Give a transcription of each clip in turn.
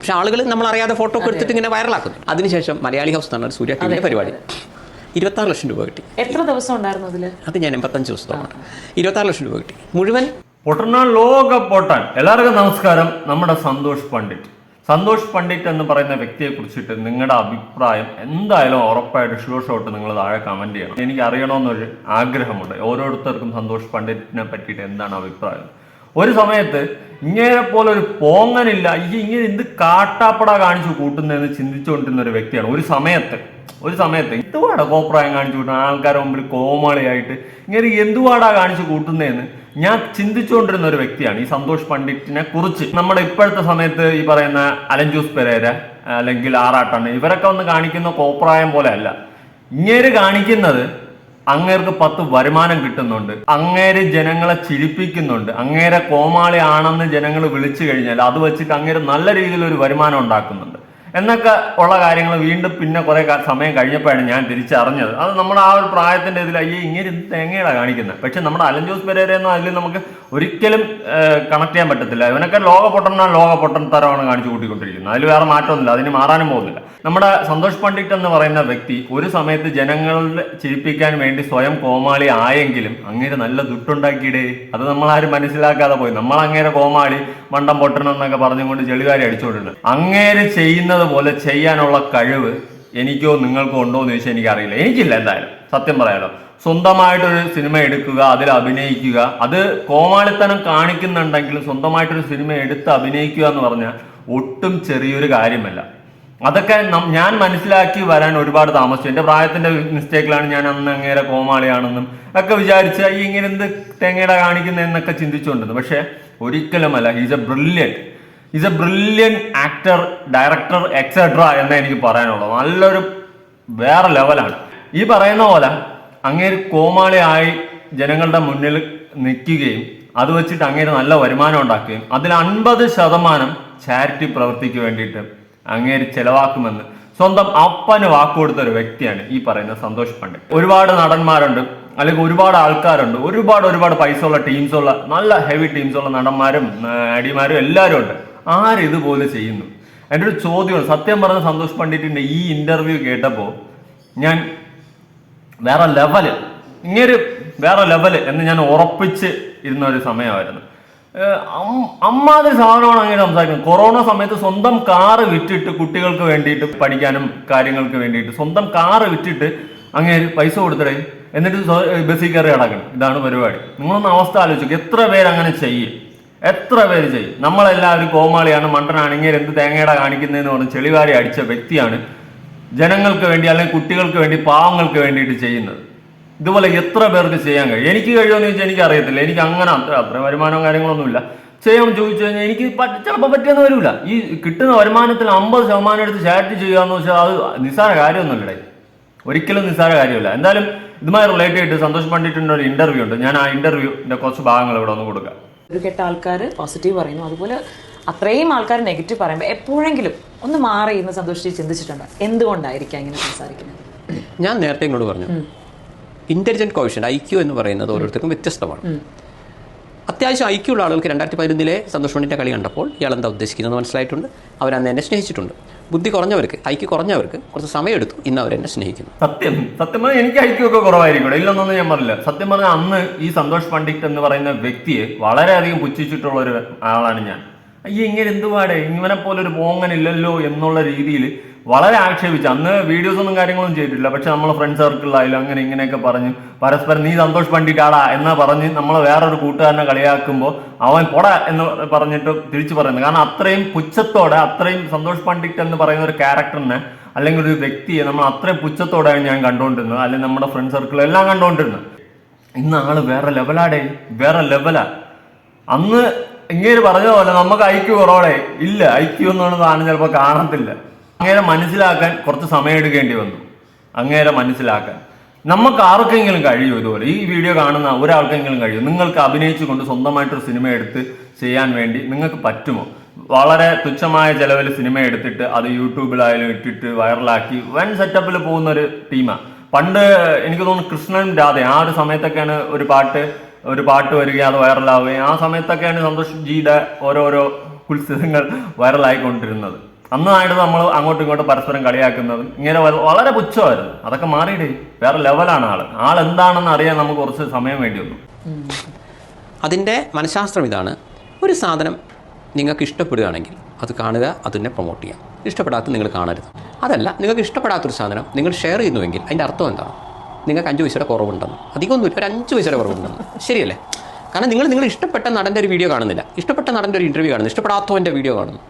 പക്ഷെ ആളുകൾ നമ്മൾ അറിയാതെ ഫോട്ടോ ഒക്കെ എടുത്തിട്ട് ഇങ്ങനെ വൈറലാക്കുന്നു അതിനുശേഷം മലയാളി ഹൗസ് എന്നാണ് സൂര്യ ടിവിയുടെ പരിപാടി. ഇരുപത്താറ് ലക്ഷം രൂപ കിട്ടി. എത്ര ദിവസം ഉണ്ടായിരുന്നു അതിൽ? അത് ഞാൻ എൺപത്തഞ്ച് ദിവസത്തോളം ഇരുപത്താറ് ലക്ഷം രൂപ കിട്ടി. മുഴുവൻ? പൊട്ടണ ലോക പൊട്ടാൻ. എല്ലാവർക്കും നമസ്കാരം. നമ്മുടെ സന്തോഷ് പണ്ഡിറ്റ്. സന്തോഷ് പണ്ഡിറ്റ് എന്ന് പറയുന്ന വ്യക്തിയെ കുറിച്ചിട്ട് നിങ്ങളുടെ അഭിപ്രായം എന്തായാലും ഉറപ്പായിട്ട് ഷുവർ ഷോട്ട് നിങ്ങൾ താഴെ കമന്റ് ചെയ്യണം. എനിക്ക് അറിയണമെന്നൊരു ആഗ്രഹമുണ്ട്. ഓരോരുത്തർക്കും സന്തോഷ് പണ്ഡിറ്റിനെ പറ്റിയിട്ട് എന്താണ് അഭിപ്രായം? ഒരു സമയത്ത് ഇങ്ങനെ പോലെ ഒരു പോങ്ങനില്ല. ഈ ഇങ്ങനെ എന്ത് കാട്ടാപ്പട കാണിച്ചു കൂട്ടുന്നതെന്ന് ചിന്തിച്ചുകൊണ്ടിരുന്ന ഒരു വ്യക്തിയാണ്. ഒരു സമയത്ത് ഒരു സമയത്ത് എന്തുവാടാ കോപ്രായം കാണിച്ചു കൂട്ടുന്നത്? ആൾക്കാരുടെ മുമ്പിൽ കോമാളിയായിട്ട് ഇങ്ങനെ എന്തുവാടാ കാണിച്ചു കൂട്ടുന്നതെന്ന് ഞാൻ ചിന്തിച്ചുകൊണ്ടിരുന്ന ഒരു വ്യക്തിയാണ് ഈ സന്തോഷ് പണ്ഡിറ്റിനെ കുറിച്ച്. നമ്മുടെ ഇപ്പോഴത്തെ സമയത്ത് ഈ പറയുന്ന അലഞ്ചൂസ് പെരേര അല്ലെങ്കിൽ ആറാട്ടാണ് ഇവരൊക്കെ ഒന്ന് കാണിക്കുന്ന കോപ്രായം പോലെ അല്ല. ഇങ്ങനെ കാണിക്കുന്നത് അങ്ങേർക്ക് പത്ത് വരുമാനം കിട്ടുന്നുണ്ട്. അങ്ങേര് ജനങ്ങളെ ചിരിപ്പിക്കുന്നുണ്ട്. അങ്ങേരെ കോമാളി ആണെന്ന് ജനങ്ങൾ വിളിച്ചു കഴിഞ്ഞാൽ അത് വെച്ചിട്ട് അങ്ങേര് നല്ല രീതിയിൽ ഒരു വരുമാനം ഉണ്ടാക്കുന്നുണ്ട്. എന്നൊക്കെ ഉള്ള കാര്യങ്ങൾ വീണ്ടും പിന്നെ കുറെ സമയം കഴിഞ്ഞപ്പോഴാണ് ഞാൻ തിരിച്ചറിഞ്ഞത്. അത് നമ്മുടെ ആ ഒരു പ്രായത്തിന്റെ ഇതിൽ അയ്യേ ഇങ്ങനെ തേങ്ങയുടെ കാണിക്കുന്നത് പക്ഷെ നമ്മുടെ അലൻ ജോസ് പെരേരെന്നോ അതിൽ നമുക്ക് ഒരിക്കലും കണക്ട് ചെയ്യാൻ പറ്റത്തില്ല. ഇവനൊക്കെ ലോക പൊട്ടണ ലോക പൊട്ടൻ തരമാണ് കാണിച്ചു കൂട്ടിക്കൊണ്ടിരിക്കുന്നത്. അതിൽ വേറെ മാറ്റമൊന്നുമില്ല. അതിന് മാറാനും പോകുന്നില്ല. നമ്മുടെ സന്തോഷ് പണ്ഡിറ്റ് എന്ന് പറയുന്ന വ്യക്തി ഒരു സമയത്ത് ജനങ്ങളെ ചിരിപ്പിക്കാൻ വേണ്ടി സ്വയം കോമാളി ആയെങ്കിലും അങ്ങേര് നല്ല ദുട്ടുണ്ടാക്കിയിടേ. അത് നമ്മൾ ആരും മനസ്സിലാക്കാതെ പോയി. നമ്മൾ അങ്ങേരെ കോമാളി മണ്ടം പൊട്ടണം എന്നൊക്കെ പറഞ്ഞുകൊണ്ട് ചെളികാരി അടിച്ചുകൊണ്ടിരുന്നത്. അങ്ങേര് ചെയ്യുന്നത് പോലെ ചെയ്യാനുള്ള കഴിവ് എനിക്കോ നിങ്ങൾക്കോ ഉണ്ടോ എന്ന് ചോദിച്ചാൽ എനിക്കറിയില്ല. എനിക്കില്ല എന്തായാലും. സത്യം പറയാലോ. സ്വന്തമായിട്ടൊരു സിനിമ എടുക്കുക അതിൽ അഭിനയിക്കുക. അത് കോമാളിത്തനം കാണിക്കുന്നുണ്ടെങ്കിലും സ്വന്തമായിട്ടൊരു സിനിമ എടുത്ത് അഭിനയിക്കുക എന്ന് പറഞ്ഞാൽ ഒട്ടും ചെറിയൊരു കാര്യമല്ല. അതൊക്കെ ഞാൻ മനസ്സിലാക്കി വരാൻ ഒരുപാട് താമസിച്ചു. എന്റെ പ്രായത്തിന്റെ മിസ്റ്റേക്കിലാണ് ഞാൻ അന്ന് അങ്ങേരെ കോമാളിയാണെന്നും ഒക്കെ വിചാരിച്ച ഈ ഇങ്ങനെ എന്ത് തേങ്ങയുടെ കാണിക്കുന്നതെന്നൊക്കെ ചിന്തിച്ചുകൊണ്ടിരുന്നു പക്ഷേ ഒരിക്കലുമല്ല. Is a brilliant is a brilliant actor director etcetera എന്നേ എനിക്ക് പറയാനുള്ളൂ. നല്ലൊരു വേറെ ലെവലാണ് ഈ പറയുന്ന പോലെ അങ്ങേര് കോമാളിയായി ജനങ്ങളുടെ മുന്നിൽ നിൽക്കുകയും അത് വെച്ചിട്ട് അങ്ങേര് നല്ല വരുമാനം ഉണ്ടാക്കുകയും അതിൽ അൻപത് ശതമാനം ചാരിറ്റി പ്രവൃത്തിക്ക് വേണ്ടിയിട്ട് അങ്ങേര് ചെലവാക്കുമെന്ന് സ്വന്തം അപ്പന് വാക്കുകൊടുത്ത ഒരു വ്യക്തിയാണ് ഈ പറയുന്ന സന്തോഷ് പണ്ഡിറ്റ്. ഒരുപാട് നടന്മാരുണ്ട് അല്ലെങ്കിൽ ഒരുപാട് ആൾക്കാരുണ്ട് ഒരുപാട് ഒരുപാട് പൈസ ഉള്ള ടീംസ് ഉള്ള നല്ല ഹെവി ടീംസ് ഉള്ള നടന്മാരും നടിമാരും എല്ലാവരും ഉണ്ട്. ആരിതുപോലെ ചെയ്യുന്നു? എന്റെ ഒരു ചോദ്യമാണ്. സത്യം പറഞ്ഞ സന്തോഷ് പണ്ഡിറ്റിന്റെ ഈ ഇന്റർവ്യൂ കേട്ടപ്പോൾ ഞാൻ വേറെ ലെവൽ ഇങ്ങനൊരു വേറെ ലെവൽ എന്ന് ഞാൻ ഉറപ്പിച്ച് ഇരുന്ന ഒരു സമയമായിരുന്നു. അമ്മാതിരി സാധനമാണ് അങ്ങനെ സംസാരിക്കുന്നത്. കൊറോണ സമയത്ത് സ്വന്തം കാറ് വിറ്റിട്ട് കുട്ടികൾക്ക് വേണ്ടിയിട്ട് പഠിക്കാനും കാര്യങ്ങൾക്ക് വേണ്ടിയിട്ട് സ്വന്തം കാറ് വിറ്റിട്ട് അങ്ങേര് പൈസ കൊടുത്തിടേ. എന്നിട്ട് ബസ്സിൽ കയറി അടക്കണം ഇതാണ് പരിപാടി. നിങ്ങളൊന്ന് അവസ്ഥ ആലോചിക്കും. എത്ര പേര് അങ്ങനെ ചെയ്യും? എത്ര പേര് ചെയ്യും? നമ്മളെല്ലാവരും കോമാളിയാണ് മണ്ടനാണ്. ഇങ്ങനെ എന്ത് തേങ്ങയുടെ കാണിക്കുന്നതെന്ന് പറഞ്ഞ് ചെളിവാരി അടിച്ച വ്യക്തിയാണ് ജനങ്ങൾക്ക് വേണ്ടി അല്ലെങ്കിൽ കുട്ടികൾക്ക് വേണ്ടി പാവങ്ങൾക്ക് വേണ്ടിയിട്ട് ചെയ്യുന്നത്. ഇതുപോലെ എത്ര പേർക്ക് ചെയ്യാൻ കഴിയും? എനിക്ക് കഴിയുമെന്ന് ചോദിച്ചാൽ എനിക്ക് അറിയത്തില്ല. എനിക്ക് അങ്ങനെ അത്ര അത്ര വരുമാനവും കാര്യങ്ങളൊന്നുമില്ല. ചെയ്യാൻ ചോദിച്ചു കഴിഞ്ഞാൽ എനിക്ക് ചിലപ്പോൾ പറ്റിയെന്ന് വരില്ല ഈ കിട്ടുന്ന വരുമാനത്തിൽ അമ്പത് ശതമാനം എടുത്ത് ചാറ്റ് ചെയ്യാന്ന് വെച്ചാൽ അത് നിസ്സാര കാര്യമൊന്നുമില്ലേ ഒരിക്കലും നിസ്സാര കാര്യമില്ല. എന്തായാലും ഇതുമായി റിലേറ്റ് ആയിട്ട് സന്തോഷ് പണ്ടിട്ടുണ്ട് ഒരു ഇന്റർവ്യൂ ഉണ്ട്. ഞാൻ ആ ഇന്റർവ്യൂന്റെ കുറച്ച് ഭാഗങ്ങൾ ഇവിടെ ഒന്ന് കൊടുക്കാം. ഒരു കെട്ട ആൾക്കാർ പോസിറ്റീവ് പറയുന്നു. അതുപോലെ അത്രയും ആൾക്കാർ നെഗറ്റീവ് പറയുമ്പോൾ എപ്പോഴെങ്കിലും ഒന്ന് മാറി എന്ന് സന്തോഷിച്ച് ചിന്തിച്ചിട്ടുണ്ട്? എന്തുകൊണ്ടായിരിക്കാം ഇങ്ങനെ സംസാരിക്കുന്നത്? ഞാൻ നേരത്തെ ഇങ്ങോട്ട് പറഞ്ഞു. ഇന്റലിജന്റ് കോവിഷൻ ഐ ക്യു എന്ന് പറയുന്നത് ഓരോരുത്തർക്കും വ്യത്യസ്തമാണ്. അത്യാവശ്യം ഐ ക്യു ഉള്ള ആളുകൾക്ക് രണ്ടായിരത്തി പതിനൊന്നിലെ സന്തോഷ് പണ്ഡിന്റെ കളി കണ്ടപ്പോൾ ഇയാൾ എന്താ ഉദ്ദേശിക്കുന്നത് മനസ്സിലായിട്ടുണ്ട്. അവരന്ന് എന്നെ സ്നേഹിച്ചിട്ടുണ്ട്. ബുദ്ധി കുറഞ്ഞവർക്ക് ഐക്യു കുറഞ്ഞവർക്ക് കുറച്ച് സമയമെടുത്തു. ഇന്ന് അവരെന്നെ സ്നേഹിക്കുന്നു. സത്യം. സത്യം പറഞ്ഞാൽ എനിക്ക് ഐക്യമൊക്കെ കുറവായിരിക്കും ഇല്ലെന്നൊന്നും ഞാൻ പറഞ്ഞില്ല. സത്യം പറഞ്ഞാൽ അന്ന് ഈ സന്തോഷ് പണ്ഡിറ്റ് എന്ന് പറയുന്ന വ്യക്തിയെ വളരെയധികം പുച്ഛിച്ചിട്ടുള്ള ഒരു ആളാണ് ഞാൻ. അയ്യ ഇങ്ങനെ എന്തുപാടെ ഇവനെ പോലെ ഒരു പോങ്ങനില്ലല്ലോ എന്നുള്ള രീതിയിൽ വളരെ ആക്ഷേപിച്ചു അന്ന് വീഡിയോസ് ഒന്നും കാര്യങ്ങളൊന്നും ചെയ്തിട്ടില്ല. പക്ഷെ നമ്മളെ ഫ്രണ്ട് സർക്കിളിലായാലും അങ്ങനെ ഇങ്ങനെയൊക്കെ പറഞ്ഞ് പരസ്പരം നീ സന്തോഷ് പണ്ടിട്ടാടാ എന്ന് പറഞ്ഞ് നമ്മളെ വേറൊരു കൂട്ടുകാരനെ കളിയാക്കുമ്പോൾ അവൻ പൊട എന്ന് പറഞ്ഞിട്ട് തിരിച്ചു പറയുന്നത്. കാരണം അത്രയും പുച്ഛത്തോടെ അത്രയും സന്തോഷ് പണ്ഡിറ്റ് എന്ന് പറയുന്ന ഒരു ക്യാരക്ടറിനെ അല്ലെങ്കിൽ ഒരു വ്യക്തിയെ നമ്മൾ അത്രയും പുച്ഛത്തോടെയാണ് ഞാൻ കണ്ടുകൊണ്ടിരുന്നത് അല്ലെങ്കിൽ നമ്മുടെ ഫ്രണ്ട് സർക്കിൾ എല്ലാം കണ്ടുകൊണ്ടിരുന്നത് ഇന്ന് ആൾ വേറെ ലെവലാടേ വേറെ ലെവലാ അന്ന് ഇങ്ങനെ പറഞ്ഞ പോലെ നമുക്ക് ഐക്യു കുറവടെ? ഇല്ല ഐക്യു എന്നുള്ള സാധനം ചിലപ്പോൾ കാണത്തില്ല. അങ്ങേരെ മനസ്സിലാക്കാൻ കുറച്ച് സമയം എടുക്കേണ്ടി വന്നു. അങ്ങേരെ മനസ്സിലാക്കാൻ. നമുക്ക് ആർക്കെങ്കിലും കഴിയും ഇതുപോലെ? ഈ വീഡിയോ കാണുന്ന ഒരാൾക്കെങ്കിലും കഴിയും? നിങ്ങൾക്ക് അഭിനയിച്ചുകൊണ്ട് സ്വന്തമായിട്ടൊരു സിനിമ എടുത്ത് ചെയ്യാൻ വേണ്ടി നിങ്ങൾക്ക് പറ്റുമോ? വളരെ തുച്ഛമായ ചിലവിൽ സിനിമ എടുത്തിട്ട് അത് യൂട്യൂബിലായാലും ഇട്ടിട്ട് വൈറലാക്കി വൻ സെറ്റപ്പിൽ പോകുന്ന ഒരു ടീമാണ് പണ്ട് എനിക്ക് തോന്നുന്നു കൃഷ്ണൻ രാധ ആ ഒരു സമയത്തൊക്കെയാണ് ഒരു പാട്ട് ഒരു പാട്ട് വരികയും അത് വൈറലാവുകയും ആ സമയത്തൊക്കെയാണ് സന്തോഷ് ജിയുടെ ഓരോരോ ഉത്സവങ്ങൾ വൈറലായിക്കൊണ്ടിരുന്നത്. അന്നായിട്ട് നമ്മൾ അങ്ങോട്ടും ഇങ്ങോട്ടും പരസ്പരം കളിയാക്കുന്നതും ഇങ്ങനെ വളരെ പുച്ഛമായിരുന്നു. അതൊക്കെ മാറിയിടേ. വേറെ ലെവലാണ് ആൾ. ആൾ എന്താണെന്ന് അറിയാൻ നമുക്ക് കുറച്ച് സമയം വേണ്ടി വന്നു അതിന്റെ മനഃശാസ്ത്രം ഇതാണ്. ഒരു സാധനം നിങ്ങൾക്ക് ഇഷ്ടപ്പെടുകയാണെങ്കിൽ അത് കാണുക അതിനെ പ്രൊമോട്ട് ചെയ്യാം. ഇഷ്ടപ്പെടാത്ത നിങ്ങൾ കാണരുത്. അതല്ല നിങ്ങൾക്ക് ഇഷ്ടപ്പെടാത്തൊരു സാധനം നിങ്ങൾ ഷെയർ ചെയ്യുന്നുവെങ്കിൽ അതിന്റെ അർത്ഥം എന്താണ്? നിങ്ങൾക്ക് അഞ്ച് പൈസയുടെ കുറവുണ്ടെന്ന്. അധികമൊന്നുമില്ല ഒരു അഞ്ച് പൈസയുടെ കുറവുണ്ടെന്ന്. ശരിയല്ലേ? കാരണം നിങ്ങൾ നിങ്ങൾ ഇഷ്ടപ്പെട്ട നടന്റെ ഒരു വീഡിയോ കാണുന്നില്ല. ഇഷ്ടപ്പെട്ട നടന്റെ ഒരു ഇന്റർവ്യൂ കാണുന്നു ഇഷ്ടപ്പെടാത്തവന്റെ വീഡിയോ കാണുന്നു.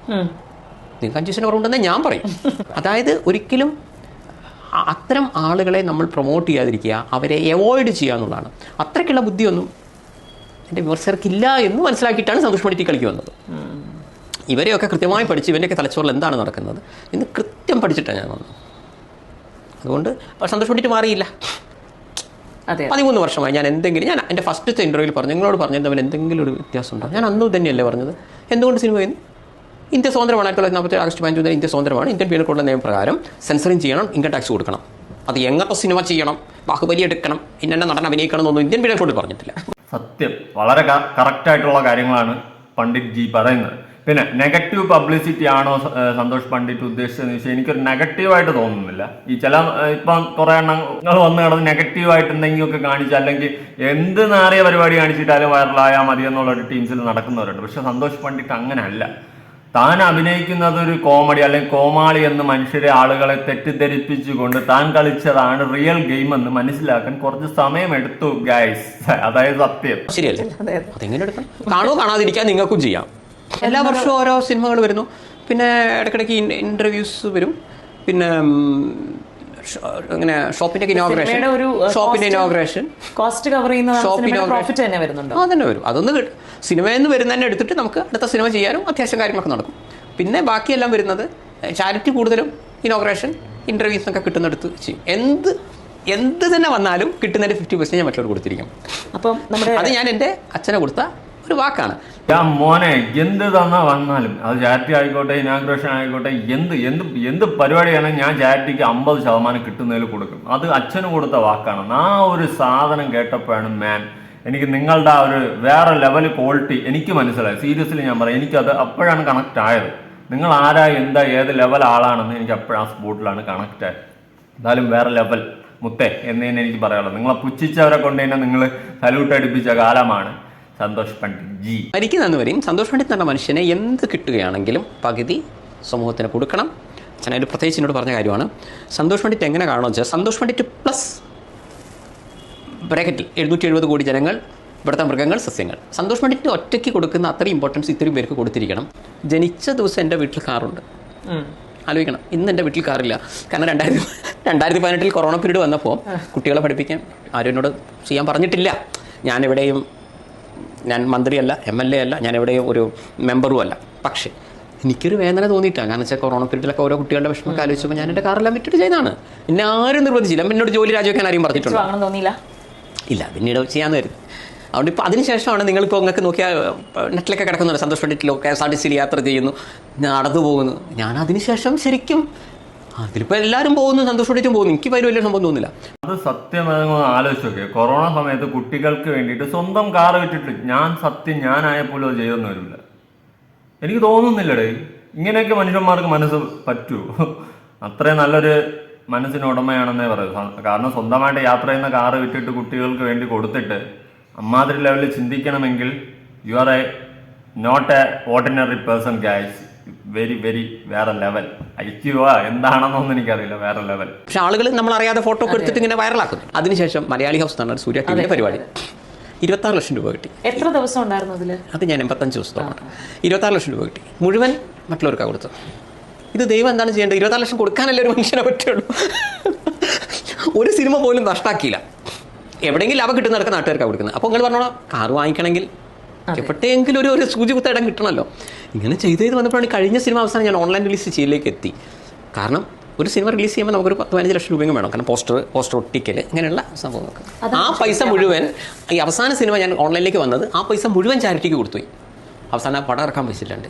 നിങ്ങൾക്ക് അഞ്ച് പൈസയുടെ കുറവുണ്ടെന്ന് ഞാൻ പറയും. അതായത് ഒരിക്കലും അത്തരം ആളുകളെ നമ്മൾ പ്രൊമോട്ട് ചെയ്യാതിരിക്കുക അവരെ അവോയ്ഡ് ചെയ്യുക എന്നുള്ളതാണ്. അത്രയ്ക്കുള്ള ബുദ്ധിയൊന്നും എന്റെ വിമർശകർക്കില്ല എന്ന് മനസ്സിലാക്കിയിട്ടാണ് സന്തോഷ് പണ്ഡിറ്റ് കളിക്ക് വന്നത്. ഇവരെയൊക്കെ കൃത്യമായി പഠിച്ച് ഇവന്റെയൊക്കെ തലച്ചോറിൽ എന്താണ് നടക്കുന്നത് എന്ന് കൃത്യം പഠിച്ചിട്ടാണ് ഞാൻ വന്നത്. അതുകൊണ്ട് സന്തോഷപ്പെട്ടിട്ട് മാറിയില്ല. അതെ. പതിമൂന്ന് വർഷമായി ഞാൻ എന്തെങ്കിലും ഞാൻ എന്റെ ഫസ്റ്റത്തെ ഇന്റർവ്യൂവിൽ പറഞ്ഞു നിങ്ങളോട് പറഞ്ഞത് അവൻ എന്തെങ്കിലും ഒരു വ്യത്യാസം ഉണ്ടോ ഞാൻ അന്ന് തന്നെയല്ലേ പറഞ്ഞത്. എന്തുകൊണ്ട് സിനിമ ചെയ്യുന്നു? ഇന്ത്യ സ്വതന്ത്രമാണ് ആയിരത്തി തൊള്ളായിരത്തി നാൽപ്പത്തി ആഗസ്റ്റ് പതിനഞ്ച് ഇന്ത്യ സ്വതന്ത്രമാണ്. ഇന്ത്യൻ പീനൽ കോഡിലെ നിയമപ്രകാരം സെൻസറിങ് ചെയ്യണം ഇൻകം ടാക്സ് കൊടുക്കണം. അത് എങ്ങനത്തെ സിനിമ ചെയ്യണം ബാഹുബലി എടുക്കണം ഇന്ന നടൻ അഭിനയിക്കണം എന്നൊന്നും ഇന്ത്യൻ പീനൽ പറഞ്ഞിട്ടില്ല. സത്യം. വളരെ കറക്റ്റ് ആയിട്ടുള്ള കാര്യങ്ങളാണ് പണ്ഡിറ്റ് ജി പറയുന്നത്. പിന്നെ നെഗറ്റീവ് പബ്ലിസിറ്റി ആണോ സന്തോഷ് പണ്ഡിറ്റ് ഉദ്ദേശിച്ചതെന്ന് വെച്ചാൽ എനിക്കൊരു നെഗറ്റീവായിട്ട് തോന്നുന്നില്ല. ഈ ചില ഇപ്പം കുറെ എണ്ണങ്ങൾ വന്ന് കിടന്ന് നെഗറ്റീവായിട്ട് എന്തെങ്കിലുമൊക്കെ കാണിച്ച് അല്ലെങ്കിൽ എന്ത് നാറിയ പരിപാടി കാണിച്ചിട്ടാലും വൈറലായാൽ മതി എന്നുള്ള ഒരു ടീംസിൽ നടക്കുന്നവരുണ്ട്. പക്ഷെ സന്തോഷ് പണ്ഡിറ്റ് അങ്ങനെയല്ല. താൻ അഭിനയിക്കുന്നത് ഒരു കോമഡി അല്ലെങ്കിൽ കോമാളി എന്ന് മനുഷ്യരെ ആളുകളെ തെറ്റിദ്ധരിപ്പിച്ചുകൊണ്ട് താൻ കളിച്ചതാണ് റിയൽ ഗെയിം എന്ന് മനസ്സിലാക്കാൻ കുറച്ച് സമയം എടുത്തു ഗൈസ് അതായത് സത്യം. ശരിയല്ലേ? കാണുമോ കാണാതിരിക്കാൻ നിങ്ങൾക്കും ചെയ്യാം. എല്ലാ വർഷവും ഓരോ സിനിമകൾ വരുന്നു. പിന്നെ ഇടയ്ക്കിടയ്ക്ക് ഇന്റർവ്യൂസ് വരും. പിന്നെ അങ്ങനെ ഷോപ്പിന്റെ ഇനോഗ്രേഷൻ ഷോപ്പിന്റെ ഇനോഗ്രേഷൻ കോസ്റ്റ് കവർ ചെയ്യുന്ന തന്നെ വരുന്നുണ്ടോ? ആ തന്നെ വരും. അതൊന്ന് സിനിമയിൽ നിന്ന് വരുന്നതന്നെ എടുത്തിട്ട് നമുക്ക് അടുത്ത സിനിമ ചെയ്യാനും അത്യാവശ്യം കാര്യങ്ങളൊക്കെ നടക്കും. പിന്നെ ബാക്കിയെല്ലാം വരുന്നത് ചാരിറ്റി കൂടുതലും ഇനോഗ്രേഷൻ ഇന്റർവ്യൂസ് ഒക്കെ കിട്ടുന്നെടുത്ത് ചെയ്യും എന്ത് എന്ത് തന്നെ വന്നാലും കിട്ടുന്നതിന്റെ ഫിഫ്റ്റി പെർസെന്റ് ഞാൻ മറ്റുള്ളവർ കൊടുത്തിരിക്കും. അപ്പം അത് ഞാൻ എന്റെ അച്ഛനെ കൊടുത്ത ഒരു വാക്കാണ്. ഞാൻ മോനെ എന്ത് തന്നാ വന്നാലും അത് ചാരിറ്റി ആയിക്കോട്ടെ ഇനാഗ്രേഷൻ ആയിക്കോട്ടെ എന്ത് എന്ത് എന്ത് പരിപാടിയാണെങ്കിൽ ഞാൻ ചാരിറ്റിക്ക് അമ്പത് ശതമാനം കിട്ടുന്നതിൽ കൊടുക്കും. അത് അച്ഛന് കൊടുത്ത വാക്കാണ്. ആ ഒരു സാധനം കേട്ടപ്പോഴാണ് മാൻ എനിക്ക് നിങ്ങളുടെ ആ ഒരു വേറെ ലെവൽ ക്വാളിറ്റി എനിക്ക് മനസ്സിലായി. സീരിയസ്ലി ഞാൻ പറയാം എനിക്കത് അപ്പോഴാണ് കണക്ട് ആയത്. നിങ്ങൾ ആരാ എന്താ ഏത് ലെവൽ ആളാണെന്ന് എനിക്ക് അപ്പോഴാ സ്പോട്ടിലാണ് കണക്ട് ആയത്. എന്തായാലും വേറെ ലെവൽ മുത്തേ എന്ന് തന്നെ എനിക്ക് പറയാനുള്ളത് നിങ്ങളെ പുച്ഛിച്ചവരെ കൊണ്ട് തന്നെ നിങ്ങൾ സല്യൂട്ട് അടിപ്പിച്ച കാലമാണ്. സന്തോഷ് പണ്ഡിറ്റ് ജി. മരിക്കുന്ന പറയും സന്തോഷ് പണ്ഡിറ്റ് എന്ന മനുഷ്യനെ എന്ത് കിട്ടുകയാണെങ്കിലും പകുതി സമൂഹത്തിന് കൊടുക്കണം. അച്ഛനെ അതിൽ പ്രത്യേകിച്ച് എന്നോട് പറഞ്ഞ കാര്യമാണ്. സന്തോഷ് പണ്ഡിറ്റ് എങ്ങനെ കാണുമെന്ന് വെച്ചാൽ സന്തോഷ് പണ്ഡിറ്റ് പ്ലസ് ബ്രാക്കറ്റിൽ എഴുന്നൂറ്റി എഴുപത് കോടി ജനങ്ങൾ ഇവിടുത്തെ മൃഗങ്ങൾ സസ്യങ്ങൾ. സന്തോഷ് പണ്ഡിറ്റ് ഒറ്റയ്ക്ക് കൊടുക്കുന്ന അത്രയും ഇമ്പോർട്ടൻസ് ഇത്രയും പേർക്ക് കൊടുത്തിരിക്കണം. ജനിച്ച ദിവസം എന്റെ വീട്ടിൽ കാറുണ്ട്. ആലോചിക്കണം ഇന്ന് എന്റെ വീട്ടിൽ കാറില്ല. കാരണം രണ്ടായിരത്തി രണ്ടായിരത്തി പതിനെട്ടിൽ കൊറോണ പീരീഡ് വന്നപ്പോൾ കുട്ടികളെ പഠിപ്പിക്കാൻ ആരും എന്നോട് ചെയ്യാൻ പറഞ്ഞിട്ടില്ല. ഞാൻ എവിടെയും ഞാൻ മന്ത്രിയല്ല എം എൽ എ അല്ല ഞാൻ എവിടെയും ഒരു മെമ്പറും അല്ല. പക്ഷേ എനിക്കൊരു വേദന തോന്നിയിട്ടാണ്. കാരണം വെച്ചാൽ കൊറോണ പീരീഡിലൊക്കെ ഓരോ കുട്ടികളുടെ വിഷമമൊക്കെ ആലോചിച്ചപ്പോൾ ഞാൻ എന്റെ കാറെല്ലാം വിട്ടിട്ട് ചെയ്താണ് എന്നെ ആരും നിർബന്ധിച്ചില്ല. എന്നോട് ജോലി രാജിവെക്കാൻ ആരും പറഞ്ഞിട്ടുണ്ട്? ഇല്ല പിന്നീട് ചെയ്യാമെന്ന് വരും അതുകൊണ്ട് ഇപ്പോൾ അതിനുശേഷമാണ് നിങ്ങളിപ്പോൾ നിങ്ങൾക്ക് നോക്കിയാൽ നെറ്റിലൊക്കെ കിടക്കുന്നുണ്ട് സന്തോഷ് പണ്ഡിറ്റിലോ കെ എസ് ആർ ടി സിയിൽ യാത്ര ചെയ്യുന്നു നടന്നു പോകുന്നു. ഞാൻ അതിനുശേഷം ശരിക്കും അതിലിപ്പോൾ എല്ലാവരും പോകുന്നു സന്തോഷ് പണ്ഡിറ്റും പോകുന്നു. എനിക്ക് വലിയ സംഭവം തോന്നുന്നില്ല. അത് സത്യം ആലോചിച്ച് നോക്കിയ കൊറോണ സമയത്ത് കുട്ടികൾക്ക് വേണ്ടിയിട്ട് സ്വന്തം കാർ വിട്ടിട്ട് ഞാൻ സത്യം ഞാനായപ്പോലും ചെയ്തൊന്നും വരില്ല. എനിക്ക് തോന്നുന്നില്ലടേ. ഇങ്ങനെയൊക്കെ മനുഷ്യന്മാർക്ക് മനസ്സ് പറ്റൂ. അത്രയും നല്ലൊരു മനസ്സിന് ഉടമയാണെന്നേ പറയൂ കാരണം സ്വന്തമായിട്ട് യാത്ര ചെയ്യുന്ന കാറ് വിട്ടിട്ട് കുട്ടികൾക്ക് വേണ്ടി കൊടുത്തിട്ട് അമ്മാതിരി ലെവലിൽ ചിന്തിക്കണമെങ്കിൽ you are a not a ordinary person guys very very വേറെ ലെവൽ ഐക്യുവ എന്താണെന്നൊന്നും എനിക്കറിയില്ല വേറെ ലെവൽ പക്ഷെ ആളുകൾ നമ്മൾ അറിയാതെ ഫോട്ടോ ഒക്കെ എടുത്തിട്ട് ഇങ്ങനെ വൈറലാക്കുന്നു അതിനുശേഷം മലയാളി ഹൗസ് എന്നാണ് സൂര്യ ടി പരിപാടി. ഇരുപത്താറ് ലക്ഷം രൂപ കിട്ടി. എത്ര ദിവസം ഉണ്ടായിരുന്നു അതിൽ അത് ഞാൻ എൺപത്തഞ്ച് ദിവസത്തോളം. ഇരുപത്താറ് ലക്ഷം രൂപ കിട്ടി. മുഴുവൻ മറ്റുള്ളവർക്കാണ് കൊടുത്തത്. ഇത് ദൈവം എന്താണ് ചെയ്യേണ്ടത്? ഇരുപത്താറ് ലക്ഷം കൊടുക്കാനല്ലേ ഒരു മനുഷ്യനെ പറ്റുള്ളൂ. ഒരു സിനിമ പോലും നഷ്ടാക്കിയില്ല. എവിടെയെങ്കിലും അവ നടക്കുന്ന നാട്ടുകാർക്കാണ് കൊടുക്കുന്നത്. അപ്പോൾ നിങ്ങൾ പറഞ്ഞോളാം കാറ് വാങ്ങിക്കണമെങ്കിൽ എപ്പോഴെങ്കിലും ഒരു ഒരു സൂചി കുത്ത ഇടം കിട്ടണമല്ലോ. ഇങ്ങനെ ചെയ്ത് ചെയ്ത് വന്നപ്പോഴാണ് കഴിഞ്ഞ സിനിമ അവസാനം ഞാൻ ഓൺലൈൻ റിലീസ് ചെയ്യലേക്ക് എത്തി. കാരണം ഒരു സിനിമ റിലീസ് ചെയ്യുമ്പോൾ നമുക്കൊരു പത്ത് പതിനഞ്ച് ലക്ഷം രൂപയും വേണം. കാരണം പോസ്റ്റർ പോസ്റ്റർ ഒട്ടിക്കൽ ഇങ്ങനെയുള്ള സംഭവങ്ങൾക്ക് ആ പൈസ മുഴുവൻ ഈ അവസാന സിനിമ ഞാൻ ഓൺലൈനിലേക്ക് വന്നത് ആ പൈസ മുഴുവൻ ചാരിറ്റിക്ക് കൊടുത്തു അവസാനം ആ പടം ഇറക്കാൻ പൈസയില്ലാണ്ട്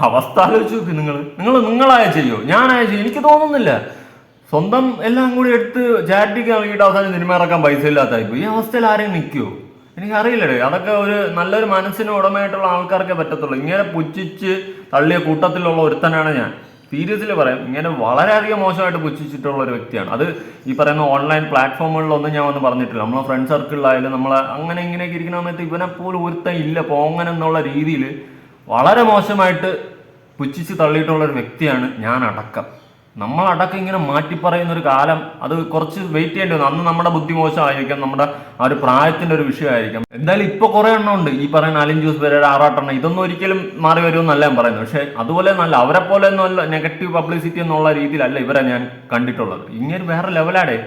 അവസ്ഥ ആലോചിച്ച് നോക്കി നിങ്ങൾ നിങ്ങൾ നിങ്ങളായ ചെയ്യോ? ഞാനായ ചെയ്യോ? എനിക്ക് തോന്നുന്നില്ല. സ്വന്തം എല്ലാം കൂടി എടുത്ത് ചാരിറ്റിക്ക് നൽകിയിട്ട് അവസാനം സിനിമ ഇറക്കാൻ പൈസ ഇല്ലാത്തായിപ്പോ ഈ അവസ്ഥയിൽ ആരെയും നിൽക്കുമോ എനിക്കറിയില്ലടേ. അതൊക്കെ ഒരു നല്ലൊരു മനസ്സിന് ഉടമയായിട്ടുള്ള ആൾക്കാർക്കേ പറ്റത്തുള്ളൂ. ഇങ്ങനെ പുച്ഛിച്ച് തള്ളിയ കൂട്ടത്തിലുള്ള ഒരുത്തനാണ് ഞാൻ. സീരിയസ്ലി പറയാം ഇങ്ങനെ വളരെയധികം മോശമായിട്ട് പുച്ഛിച്ചിട്ടുള്ള ഒരു വ്യക്തിയാണ്. അത് ഈ പറയുന്ന ഓൺലൈൻ പ്ലാറ്റ്ഫോമുകളിലൊന്നും ഞാൻ വന്ന് പറഞ്ഞിട്ടില്ല. നമ്മളെ ഫ്രണ്ട് സർക്കിളിലായാലും നമ്മൾ അങ്ങനെ ഇങ്ങനെയൊക്കെ ഇരിക്കുന്ന സമയത്ത് ഇവനെ പോലും ഒരുത്തൻ ഇല്ല പോങ്ങൻ എന്നുള്ള രീതിയിൽ വളരെ മോശമായിട്ട് പുച്ഛിച്ച് തള്ളിയിട്ടുള്ള ഒരു വ്യക്തിയാണ് ഞാൻ അടക്കം. നമ്മളടക്കം ഇങ്ങനെ മാറ്റി പറയുന്ന ഒരു കാലം അത് കുറച്ച് വെയിറ്റ് ചെയ്യേണ്ടി വന്നു. അന്ന് നമ്മുടെ ബുദ്ധി മോശമായിരിക്കാം നമ്മുടെ ആ ഒരു പ്രായത്തിന്റെ ഒരു വിഷയമായിരിക്കാം. എന്തായാലും ഇപ്പൊ കുറെ എണ്ണം ഉണ്ട്. ഈ പറയുന്ന അലിൻ ജ്യൂസ് പേരുടെ ആറാട്ടെണ്ണം. ഇതൊന്നും ഒരിക്കലും മാറി വരുമെന്നല്ല ഞാൻ പറയുന്നത്. പക്ഷെ അതുപോലെ നല്ല അവരെ പോലെ ഒന്നുമല്ല നെഗറ്റീവ് പബ്ലിസിറ്റി എന്നുള്ള രീതിയിലല്ല ഇവരെ ഞാൻ കണ്ടിട്ടുള്ളത്. ഇങ്ങനെ വേറെ ലെവലാടേ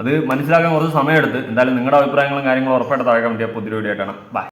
അത് മനസ്സിലാക്കാൻ കുറച്ച് സമയമെടുത്ത്. എന്തായാലും നിങ്ങളുടെ അഭിപ്രായങ്ങളും കാര്യങ്ങളും ഉറപ്പായിട്ട് താഴെ കമന്റ് പുതിയ വീഡിയോ ആയിട്ടാണ് ബൈ